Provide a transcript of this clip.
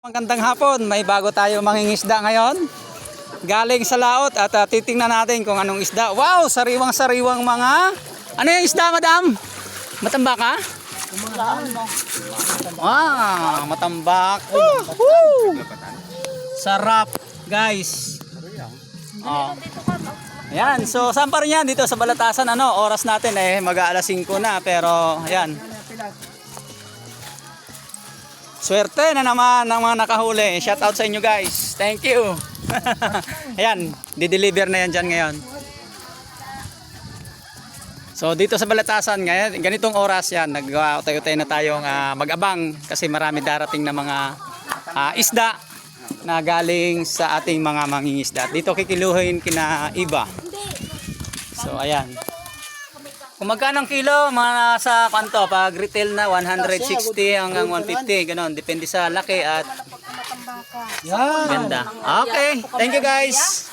Magandang hapon, may bago tayo mangingisda ngayon. Galing sa laot at uh, titingnan natin kung anong isda. Wow, sariwang-sariwang mga... Ano yung isda, madam? Matambak ka? Wow, matambak. Woo! Sarap, guys. Oh. Ayan, so saan pa rin yan? Dito sa Balatasan, ano, oras natin eh, mag-aalas 5 na, pero ayan. Swerte na naman ng mga nakahuli. Shout out sa inyo guys. Thank you. ayan, di-deliver na yan dyan ngayon. So dito sa Balatasan ngayon, ganitong oras yan, nag-utay-utay na tayong ah, mag-abang kasi marami darating na mga ah, isda na galing sa ating mga mangingisda. Dito kikiluhin kina iba. So ayan. Kung magkano ang kilo, mga nasa kanto, pag retail na 160 hanggang 150, ganon. Depende sa laki at Yan. ganda. Okay, thank you guys.